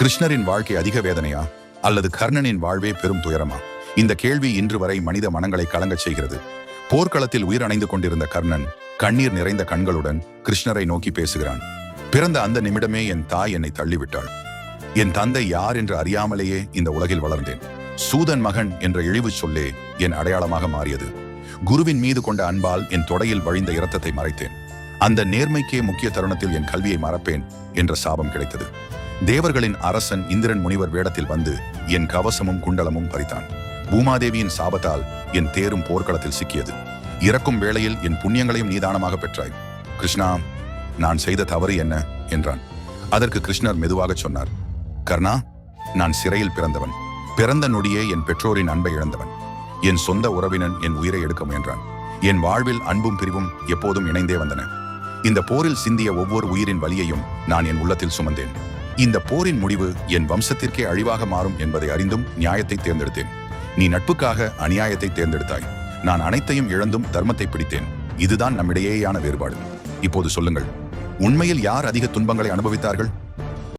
கிருஷ்ணரின் வாழ்க்கை அதிக வேதனையா? அல்லது கர்ணனின் வாழ்வே பெரும் துயரமா? இந்த கேள்வி இன்று வரை மனித மனங்களை கலங்கச் செய்கிறது. போர்க்களத்தில் உயிரணைந்து கொண்டிருந்த கர்ணன் கண்ணீர் நிறைந்த கண்களுடன் கிருஷ்ணரை நோக்கி பேசுகிறான். பிறந்த அந்த நிமிடமே என் தாய் என்னை தள்ளிவிட்டாள். என் தந்தை யார் என்று அறியாமலேயே இந்த உலகில் வளர்ந்தேன். சூதன் மகன் என்ற இழிவுச் சொல்லே என் அடையாளமாக மாறியது. குருவின் மீது கொண்ட அன்பால் என் தொடையில் வழிந்த இரத்தத்தை மறைத்தேன். அந்த நேர்மைக்கே முக்கிய தருணத்தில் என் கல்வியை மறப்பேன் என்ற சாபம் கிடைத்தது. தேவர்களின் அரசன் இந்திரன் முனிவர் வேடத்தில் வந்து என் கவசமும் குண்டலமும் பறித்தான். பூமாதேவியின் சாபத்தால் என் தேரும் போர்க்களத்தில் சிக்கியது. இறக்கும் வேளையில் என் புண்ணியங்களையும் நீதானமாக பெற்றாய். கிருஷ்ணா நான் செய்த தவறு என்ன? என்றான். அதற்கு கிருஷ்ணர் மெதுவாகச் சொன்னார். கர்ணா நான் சிறையில் பிறந்தவன். பிறந்த நொடியே என் பெற்றோரின் அன்பை இழந்தவன். என் சொந்த உறவினன் என் உயிரை எடுக்க முயன்றான். என் வாழ்வில் அன்பும் பிரிவும் எப்போதும் இணைந்தே வந்தன. இந்த போரில் சிந்திய ஒவ்வொரு உயிரின் வலியையும் நான் என் உள்ளத்தில் சுமந்தேன். இந்த போரின் முடிவு என் வம்சத்திற்கே அழிவாக மாறும் என்பதை அறிந்தும் நியாயத்தை தேர்ந்தெடுத்தேன். நீ நட்புக்காக அநியாயத்தை தேர்ந்தெடுத்தாய். நான் அனைத்தையும் இழந்தும் தர்மத்தை பிடித்தேன். இதுதான் நம்மிடையேயான வேறுபாடு. இப்போது சொல்லுங்கள். உண்மையில் யார் அதிக துன்பங்களை அனுபவித்தார்கள்?